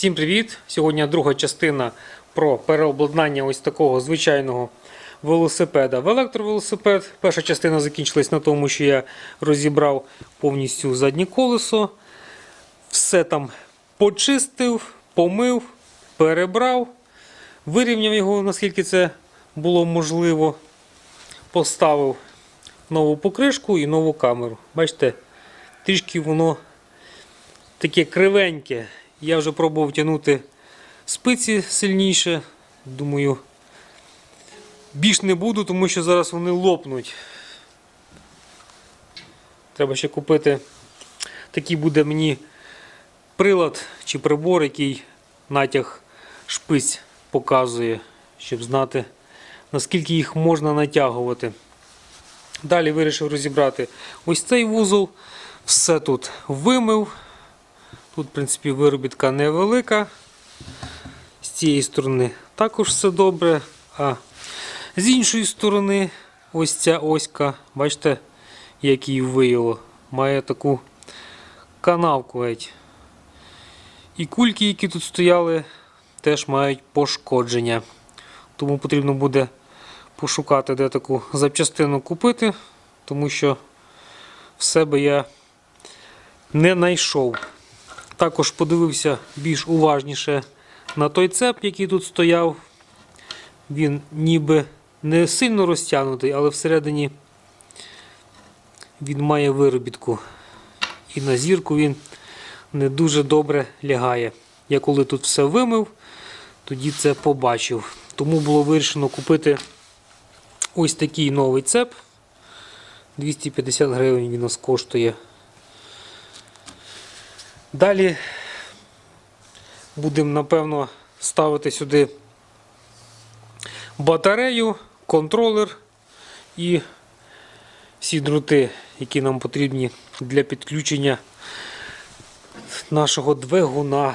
Всім привіт! Сьогодні друга частина про переобладнання ось такого звичайного велосипеда в електровелосипед. Перша частина закінчилась на тому, що я розібрав повністю заднє колесо, все там почистив, помив, перебрав, вирівняв його, наскільки це було можливо. Поставив нову покришку і нову камеру. Бачите, трішки воно таке кривеньке. Я вже пробував тягнути спиці сильніше. Думаю, більш не буду, тому що зараз вони лопнуть. Треба ще купити. Такий буде мені прилад чи прибор, який натяг шпиць показує, щоб знати, наскільки їх можна натягувати. Далі вирішив розібрати ось цей вузол. Все тут вимив. Тут, в принципі, виробітка невелика. З цієї сторони також все добре. А з іншої сторони, ось ця оська, бачите, як її вияло. Має таку канавку геть. І кульки, які тут стояли, теж мають пошкодження. Тому потрібно буде пошукати, де таку запчастину купити, тому що в себе я не знайшов. Також подивився більш уважніше на той цеп, який тут стояв. Він ніби не сильно розтягнутий, але всередині він має виробітку. І на зірку він не дуже добре лягає. Я коли тут все вимив, тоді це побачив. Тому було вирішено купити ось такий новий цеп. 250 гривень він нас коштує. Далі будемо, напевно, ставити сюди батарею, контролер і всі дроти, які нам потрібні для підключення нашого двигуна.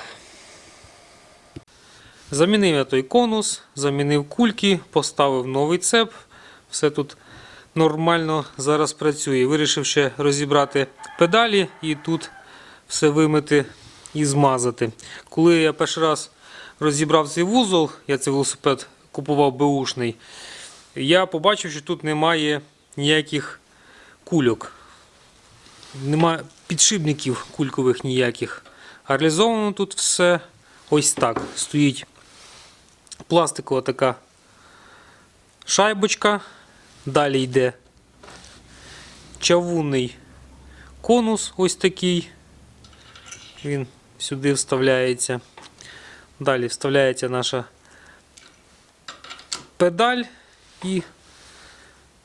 Замінив я той конус, замінив кульки, поставив новий цеп. Все тут нормально зараз працює. Вирішив ще розібрати педалі і тут все вимити і змазати. Коли я перший раз розібрав цей вузол, я цей велосипед купував беушний, я побачив, що тут немає ніяких кульок. Немає підшипників кулькових ніяких. А реалізовано тут все ось так. Стоїть пластикова така шайбочка. Далі йде чавунний конус ось такий. Він сюди вставляється. Далі вставляється наша педаль і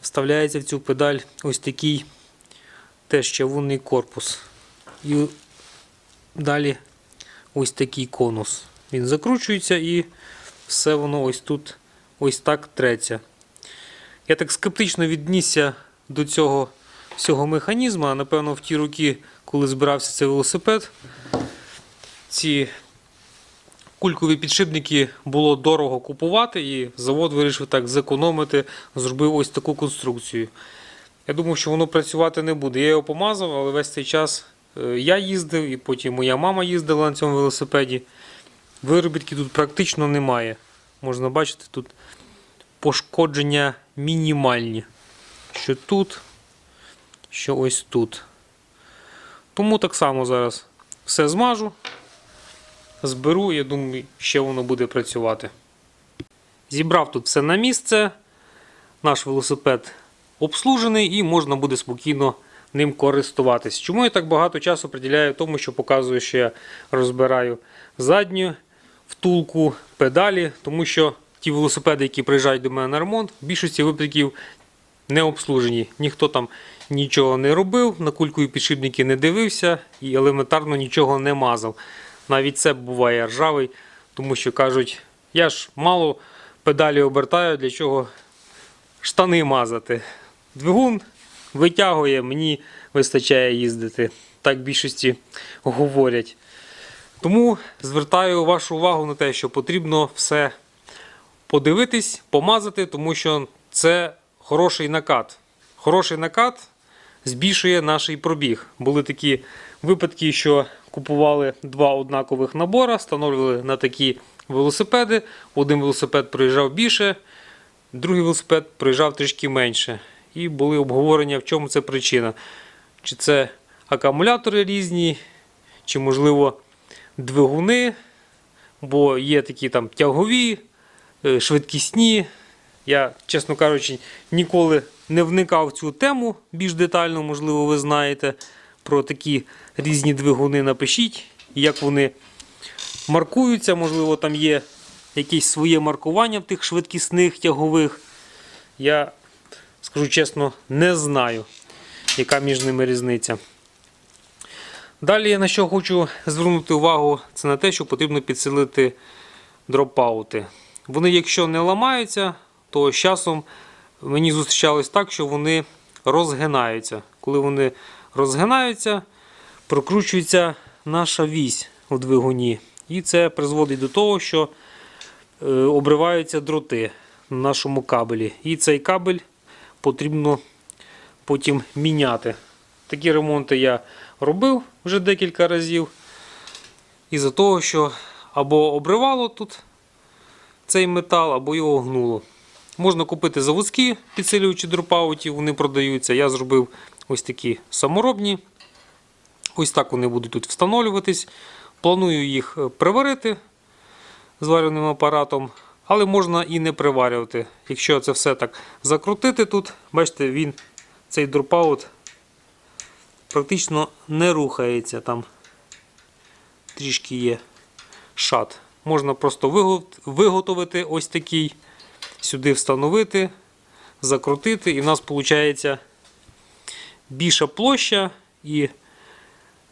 вставляється в цю педаль ось такий теж чавунний корпус. І далі ось такий конус. Він закручується і все воно ось тут ось так треться. Я так скептично віднісся до цього всього механізму, а напевно в ті роки, коли збирався цей велосипед, ці кулькові підшипники було дорого купувати, і завод вирішив так зекономити, зробив ось таку конструкцію. Я думав, що воно працювати не буде. Я його помазав, але весь цей час е, я їздив, і потім моя мама їздила на цьому велосипеді. Виробітки тут практично немає. Можна бачити, тут пошкодження мінімальні. Що тут, що ось тут. Тому так само зараз все змажу, зберу, я думаю, ще воно буде працювати. Зібрав тут все на місце. Наш велосипед обслужений і можна буде спокійно ним користуватись. Чому я так багато часу приділяю тому, що показую, що я розбираю задню втулку, педалі, тому що ті велосипеди, які приїжджають до мене на ремонт, в більшості випадків не обслужені. Ніхто там нічого не робив, на кульку і підшипники не дивився і елементарно нічого не мазав. Навіть це буває ржавий, тому що кажуть, я ж мало педалі обертаю, для чого штани мазати. Двигун витягує, мені вистачає їздити. Так більшості говорять. Тому звертаю вашу увагу на те, що потрібно все подивитись, помазати, тому що це хороший накат. Хороший накат збільшує наш пробіг. Були такі випадки, що купували два однакових набора, встановлювали на такі велосипеди. Один велосипед проїжджав більше, другий велосипед проїжджав трішки менше. І були обговорення, в чому це причина. Чи це акумулятори різні, чи, можливо, двигуни, бо є такі там тягові, е, швидкісні. Я, чесно кажучи, ніколи не вникав в цю тему більш детально, можливо, ви знаєте про такі різні двигуни. Напишіть, як вони маркуються, можливо, там є якесь своє маркування в тих швидкісних тягових. Я скажу чесно, не знаю, яка між ними різниця. Далі я на що хочу звернути увагу, це на те, що потрібно підсилити дропаути. Вони, якщо не ламаються, то з часом мені зустрічалось так, що вони розгинаються. Коли вони розгинаються, прокручується наша вісь у двигуні. І це призводить до того, що е, обриваються дроти на нашому кабелі. І цей кабель потрібно потім міняти. Такі ремонти я робив вже декілька разів. Із-за того, що або обривало тут цей метал, або його гнуло. Можна купити заводські підсилювачі дропаутів, вони продаються. Я зробив ось такі саморобні. Ось так вони будуть тут встановлюватись. Планую їх е, приварити зварювальним апаратом, але можна і не приварювати. Якщо це все так закрутити тут, бачите, він цей дропаут практично не рухається там. Трішки є шат. Можна просто виготовити ось такий, сюди встановити, закрутити, і в нас виходить більша площа і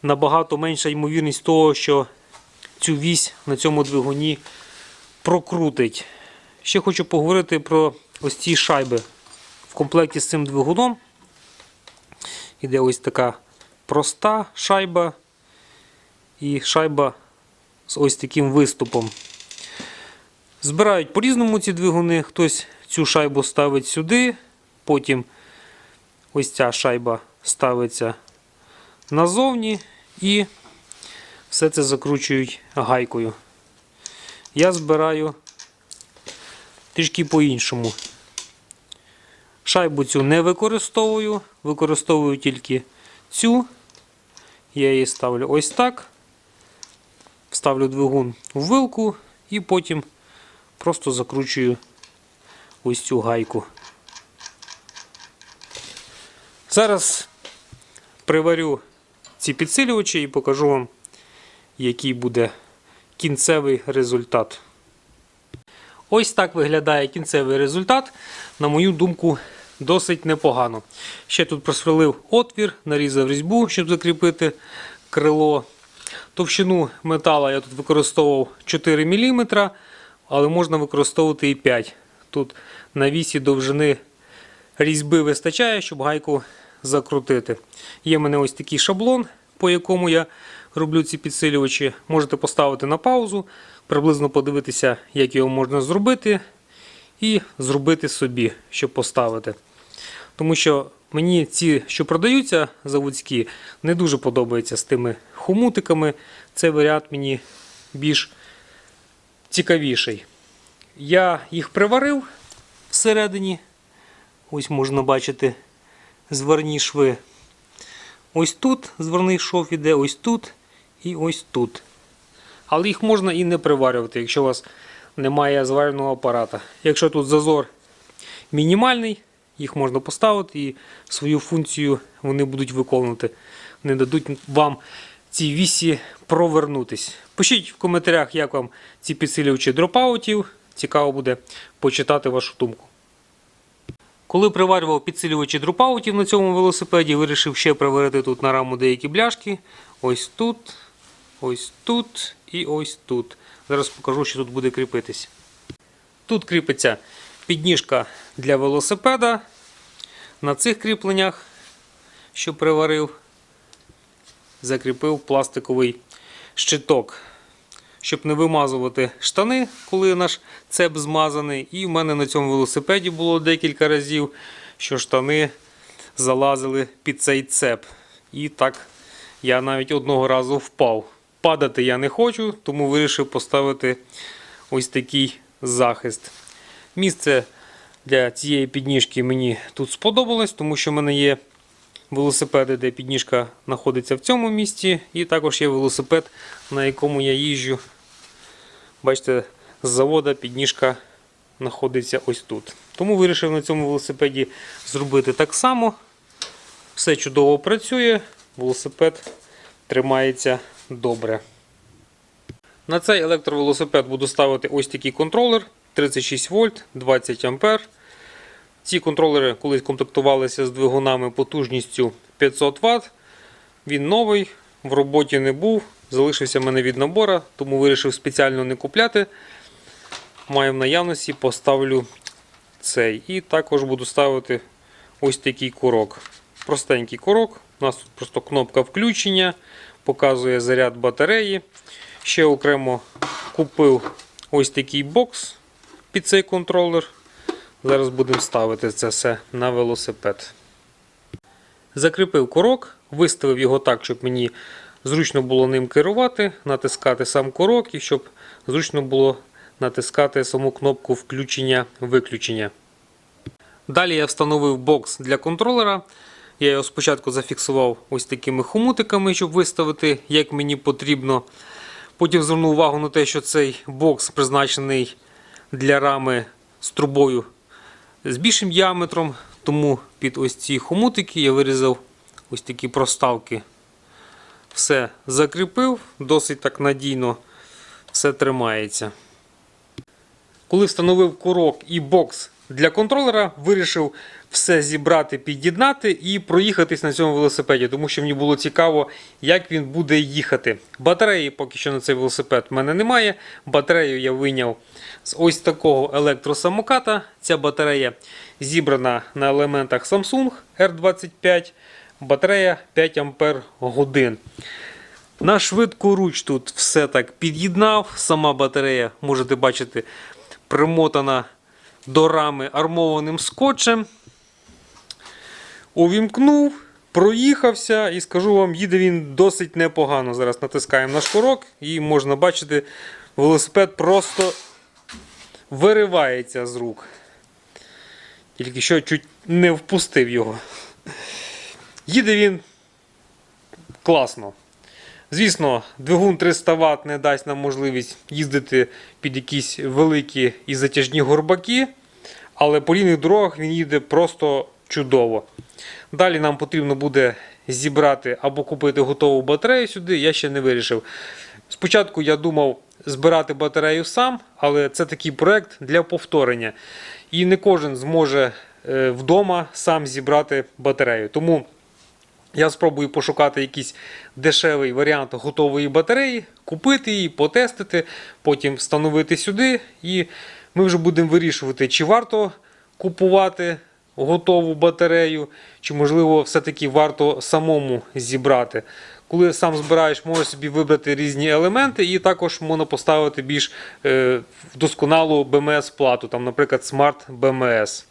набагато менша ймовірність того, що цю вісь на цьому двигуні прокрутить. Ще хочу поговорити про ось ці шайби. В комплекті з цим двигуном іде ось така проста шайба і шайба з ось таким виступом. Збирають по-різному ці двигуни. Хтось цю шайбу ставить сюди, потім ось ця шайба ставиться назовні і все це закручують гайкою. Я збираю трішки по-іншому. Шайбу цю не використовую, використовую тільки цю. Я її ставлю ось так. Вставлю двигун у вилку і потім просто закручую ось цю гайку. Зараз приварю ці підсилювачі і покажу вам, який буде кінцевий результат. Ось так виглядає кінцевий результат. На мою думку, досить непогано. Ще тут просверлив отвір, нарізав різьбу, щоб закріпити крило. Товщину метала я тут використовував 4 мм, але можна використовувати і 5 Тут на вісі довжини різьби вистачає, щоб гайку закрутити. Є в мене ось такий шаблон, по якому я роблю ці підсилювачі. Можете поставити на паузу, приблизно подивитися, як його можна зробити, і зробити собі, щоб поставити. Тому що мені ці, що продаються заводські, не дуже подобаються з тими хомутиками. Цей варіант мені більш цікавіший. Я їх приварив всередині. Ось можна бачити зварні шви. Ось тут зверний шов іде, ось тут і ось тут. Але їх можна і не приварювати, якщо у вас немає зварювального апарата. Якщо тут зазор мінімальний, їх можна поставити і свою функцію вони будуть виконувати. Не дадуть вам ці вісі провернутись. Пишіть в коментарях, як вам ці підсилювачі дропаутів. Цікаво буде почитати вашу думку. Коли приварював підсилювачі дропаутів на цьому велосипеді, вирішив ще приварити тут на раму деякі бляшки. Ось тут, ось тут і ось тут. Зараз покажу, що тут буде кріпитись. Тут кріпиться підніжка для велосипеда. На цих кріпленнях, що приварив, закріпив пластиковий щиток, щоб не вимазувати штани, коли наш цеп змазаний. І в мене на цьому велосипеді було декілька разів, що штани залазили під цей цеп. І так я навіть одного разу впав. Падати я не хочу, тому вирішив поставити ось такий захист. Місце для цієї підніжки мені тут сподобалось, тому що в мене є велосипеди, де підніжка знаходиться в цьому місці, і також є велосипед, на якому я їжджу. Бачите, з завода підніжка знаходиться ось тут. Тому вирішив на цьому велосипеді зробити так само. Все чудово працює, велосипед тримається добре. На цей електровелосипед буду ставити ось такий контролер 36 вольт, 20 ампер. Ці контролери колись комплектувалися з двигунами потужністю 500 Вт. Він новий, в роботі не був, залишився в мене від набора, тому вирішив спеціально не купляти. Маю в наявності, поставлю цей. І також буду ставити ось такий курок. Простенький курок. У нас тут просто кнопка включення, показує заряд батареї. Ще окремо купив ось такий бокс під цей контролер. Зараз будемо ставити це все на велосипед. Закріпив курок, виставив його так, щоб мені зручно було ним керувати, натискати сам курок і щоб зручно було натискати саму кнопку включення-виключення. Далі я встановив бокс для контролера. Я його спочатку зафіксував ось такими хомутиками, щоб виставити, як мені потрібно. Потім звернув увагу на те, що цей бокс призначений для рами з трубою з більшим діаметром, тому під ось ці хомутики я вирізав ось такі проставки. Все закріпив, досить так надійно все тримається. Коли встановив курок і бокс для контролера, вирішив все зібрати, під'єднати і проїхатись на цьому велосипеді, тому що мені було цікаво, як він буде їхати. Батареї поки що на цей велосипед в мене немає. Батарею я вийняв з ось такого електросамоката. Ця батарея зібрана на елементах Samsung R25. Батарея 5 Ампер. На швидку руч тут все так під'єднав. Сама батарея, можете бачити, примотана до рами армованим скотчем. Увімкнув, проїхався і скажу вам, їде він досить непогано. Зараз натискаємо на шкурок і можна бачити, велосипед просто виривається з рук. Тільки що чуть не впустив його. Їде він класно. Звісно, двигун 300 Вт не дасть нам можливість їздити під якісь великі і затяжні горбаки, але по рівних дорогах він їде просто чудово. Далі нам потрібно буде зібрати або купити готову батарею сюди, я ще не вирішив. Спочатку я думав збирати батарею сам, але це такий проект для повторення. І не кожен зможе е, вдома сам зібрати батарею. Тому я спробую пошукати якийсь дешевий варіант готової батареї, купити її, потестити, потім встановити сюди. І ми вже будемо вирішувати, чи варто купувати готову батарею, чи, можливо, все-таки варто самому зібрати. Коли сам збираєш, можеш собі вибрати різні елементи, і також можна поставити більш е, досконалу BMS-плату, там, наприклад, Smart BMS.